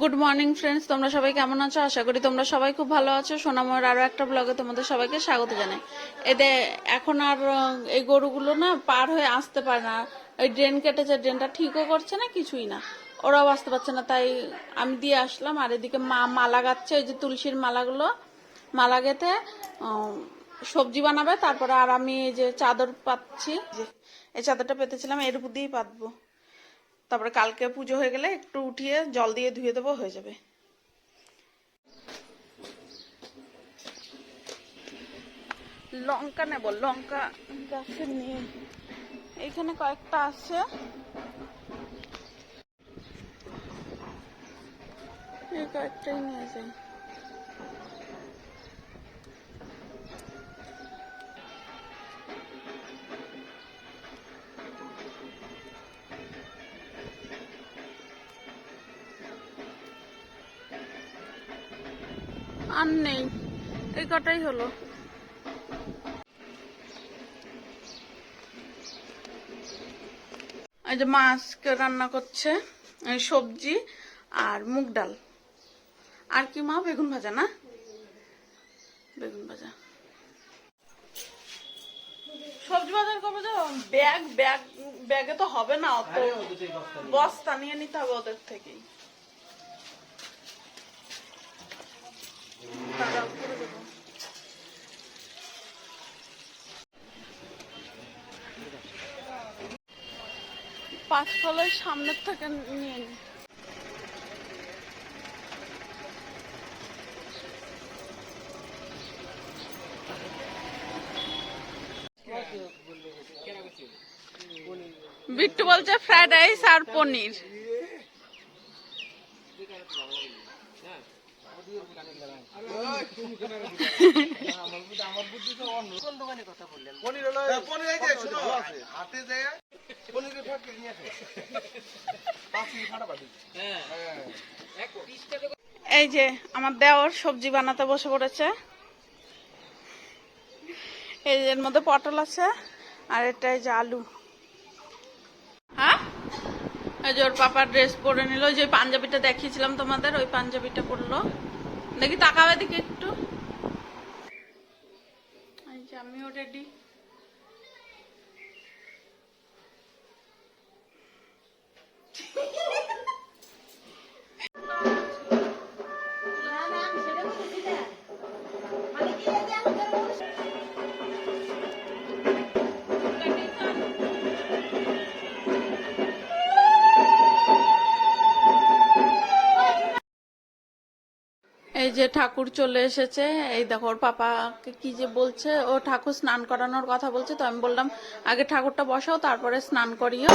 Good morning friends তোমরা সবাই কেমন আছো? আশা করি তোমরা সবাই খুব ভালো আছো। সোনাময়ের আরও একটা ব্লগে তোমাদের সবাইকে স্বাগত জানাই। এতে এখন আর এই গরুগুলো না পার হয়ে আসতে পারে না। ওই ড্রেন কেটেছে, ড্রেনটা ঠিকও করছে না, কিছুই না। ওরাও আসতে পারছে না, তাই আমি দিয়ে আসলাম। আর এদিকে মা মালা গাচ্ছে ওই যে তুলসীর মালাগুলো। মালা গেতে সবজি বানাবে, তারপরে আর আমি এই যে চাদর পাচ্ছি এই চাদরটা পেতেছিলাম, এর উপর দিয়েই পাতবো। তারপরে কালকে পুজো হয়ে গেলে একটু উঠিয়ে জল দিয়ে ধুয়ে দেবো, হয়ে যাবে। লঙ্কা নেব, লঙ্কা গাছের নিয়ে। এখানে কয়েকটা আছে। এই কয়েকটাই নিয়ে যাই। আর নেই। এই কটাই হলো। এই যে মাছকে রান্না করছে সবজি আর মুগ ডাল। আর কি মা? বেগুন ভাজা না? বেগুন ভাজা। সবজি বাজার করব যে ব্যাগ ব্যাগ ব্যাগে তো হবে না অত। বস্তা নিয়ে নিতে হবে ওদের থেকেই। দাঁড়াও, করে দেবো। পাঁচ ফলের সামনের থেকে নিয়ে নি বিট্টু বলছে ফ্রাইড রাইস আর পনির এই যে আমার দেওর সবজি বানাতে বসে পড়েছে। এই এর মধ্যে পটল আছে, আর এটা এই যে আলু। হ্যাঁ? এই যে ওর পাপার ড্রেস পরে নিল যে পাঞ্জাবিটা দেখিয়েছিলাম তোমাদের, ওই পাঞ্জাবিটা পরলো। দেখি তাকাবে দিকে একটু। আমি আমিও রেডি এই যে ঠাকুর চলে এসেছে, এই দেখো ওর পাপাকে কি যে বলছে, ও ঠাকুর স্নান করানোর কথা বলছে, তো আমি বললাম, আগে ঠাকুরটা বসাও, তারপরে স্নান করিও।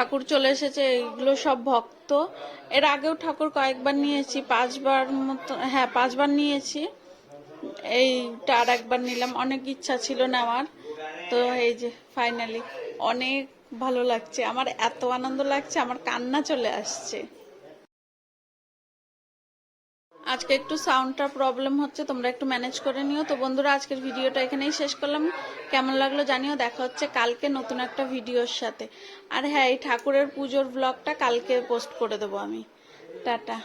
ঠাকুর চলে এসেছে, এগুলো সব ভক্ত। এর আগেও ঠাকুর কয়েকবার নিয়েছি, পাঁচবার মতো হ্যাঁ পাঁচবার নিয়েছি। এইটা আর একবার নিলাম, অনেক ইচ্ছা ছিল নেওয়ার। তো এই যে ফাইনালি অনেক ভালো লাগছে। আমার এত আনন্দ লাগছে, আমার কান্না চলে আসছে। আজকে একটু সাউন্ডটা প্রবলেম হচ্ছে, তোমরা একটু ম্যানেজ করে নিও। তো বন্ধুরা, আজকের ভিডিওটা এখানেই শেষ করলাম। কেমন লাগল জানিও, দেখা হচ্ছে কালকে নতুন একটা ভিডিওর সাথে। আর হ্যাঁ এই ঠাকুরের পুজোর ব্লগটা কালকে পোস্ট করে দেবো আমি। টাটা।